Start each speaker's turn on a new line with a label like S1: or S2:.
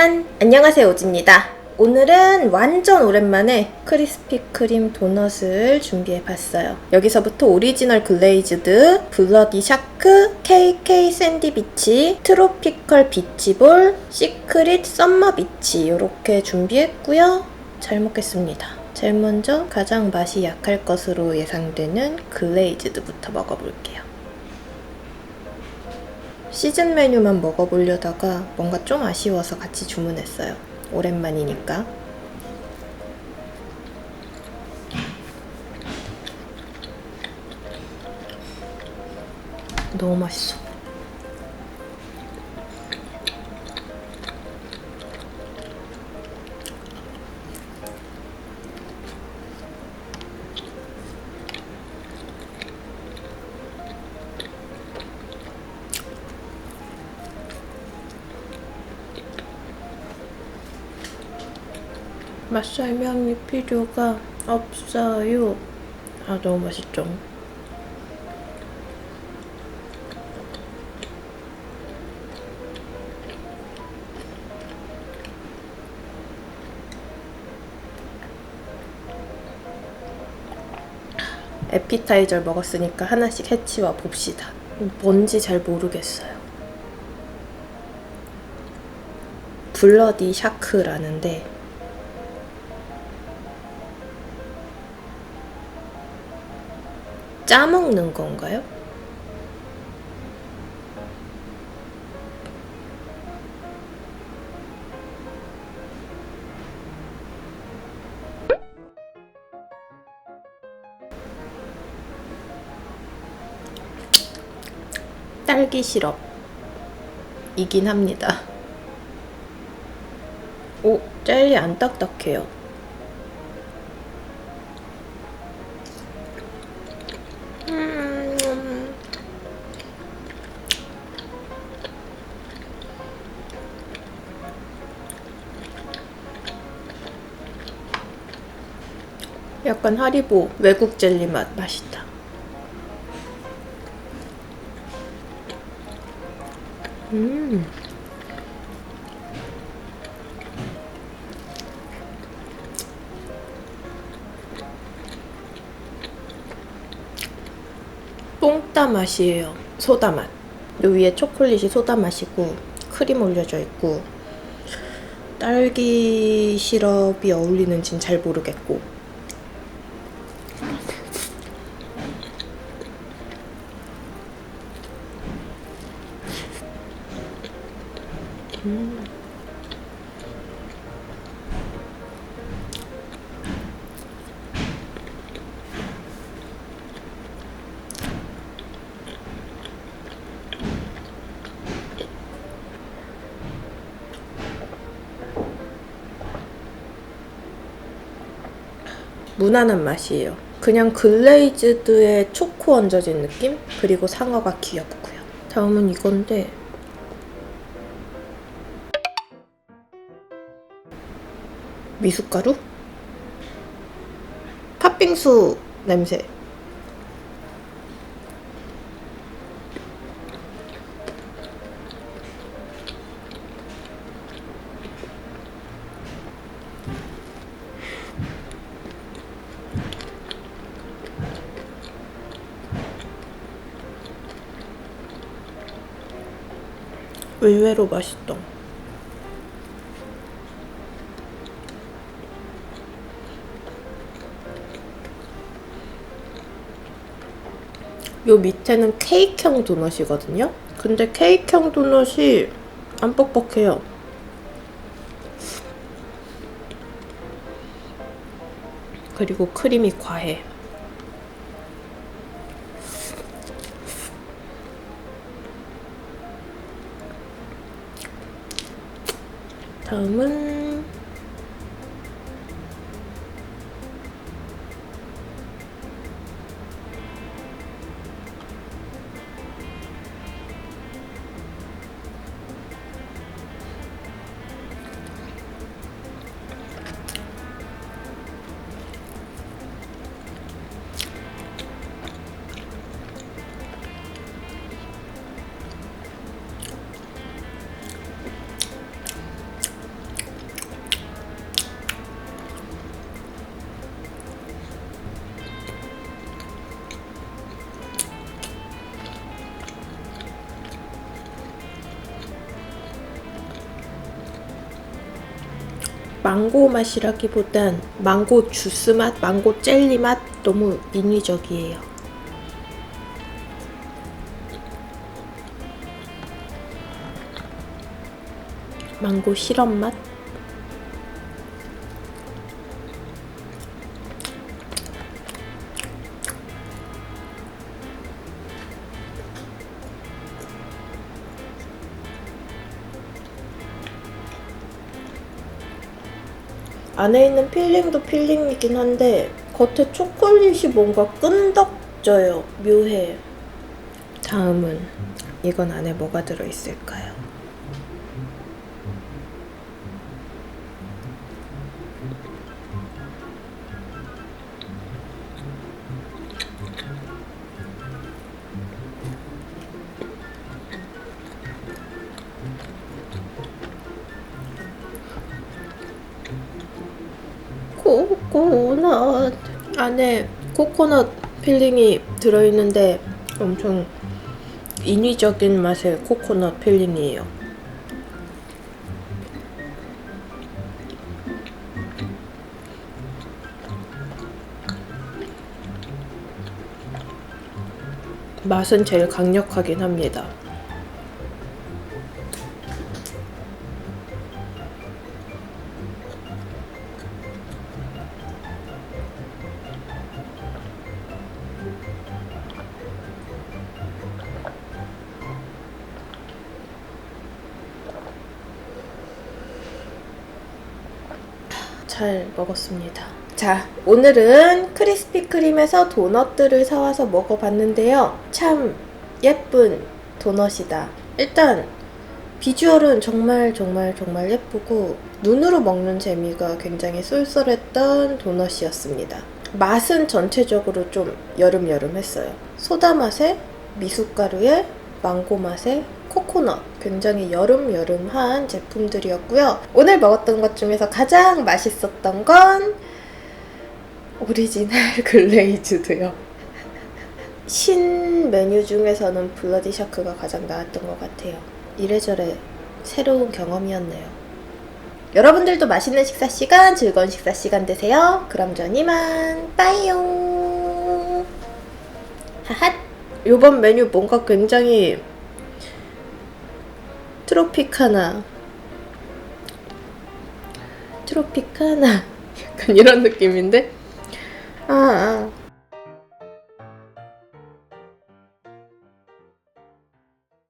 S1: 짠! 안녕하세요, 오지입니다. 오늘은 완전 오랜만에 크리스피 크림 도넛을 준비해 봤어요. 여기서부터 오리지널 글레이즈드, 블러디 샤크, KK 샌디비치, 트로피컬 비치볼, 시크릿 썸머 비치 이렇게 준비했고요. 잘 먹겠습니다. 제일 먼저 가장 맛이 약할 것으로 예상되는 글레이즈드부터 먹어볼게요. 시즌 메뉴만 먹어보려다가 뭔가 좀 아쉬워서 같이 주문했어요. 오랜만이니까. 너무 맛있어. 맛 설명이 필요가 없어요. 아, 너무 맛있죠? 에피타이저를 먹었으니까 하나씩 해치워 봅시다. 뭔지 잘 모르겠어요. 블러디 샤크라는데 짜먹는 건가요? 딸기 시럽 이긴 합니다. 오, 젤리 안 딱딱해요. 약간 하리보 외국 젤리 맛 맛있다. 음. 뽕따 맛이에요. 소다 맛. 요 위에 초콜릿이 소다 맛이고 크림 올려져 있고 딸기 시럽이 어울리는지는 잘 모르겠고 음. 무난한 맛이에요. 그냥 글레이즈드에 초코 얹어진 느낌? 그리고 상어가 귀엽고요. 다음은 이건데 미숫가루? 팥빙수 냄새. 의외로 맛있다. 요 밑에는 케이크형 도넛이거든요. 근데 케이크형 도넛이 안 뻑뻑해요. 그리고 크림이 과해. 다음은 망고 맛이라기보단 망고 주스 맛, 망고 젤리 맛 너무 인위적이에요. 망고 시럽 맛? 안에 있는 필링도 필링이긴 한데 겉에 초콜릿이 뭔가 끈덕져요. 묘해. 다음은 이건 안에 뭐가 들어있을까요? 코코넛 안에 코코넛 필링이 들어있는데 엄청 인위적인 맛의 코코넛 필링이에요. 맛은 제일 강력하긴 합니다. 잘 먹었습니다. 자, 오늘은 크리스피 크림에서 도넛들을 사와서 먹어봤는데요. 참 예쁜 도넛이다. 일단 비주얼은 정말 정말 정말 예쁘고 눈으로 먹는 재미가 굉장히 쏠쏠했던 도넛이었습니다. 맛은 전체적으로 좀 여름여름했어요. 소다 맛에 미숫가루에 망고 맛에 코코넛 굉장히 여름여름한 제품들이었고요. 오늘 먹었던 것 중에서 가장 맛있었던 건 오리지널 글레이즈드요. 신 메뉴 중에서는 블러디 샤크가 가장 나았던 것 같아요. 이래저래 새로운 경험이었네요. 여러분들도 맛있는 식사 시간, 즐거운 식사 시간 되세요. 그럼 전 이만 빠이용. 하핫. 요번 메뉴 뭔가 굉장히 트로피카나 트로피카나 약간 이런 느낌인데? 아, 아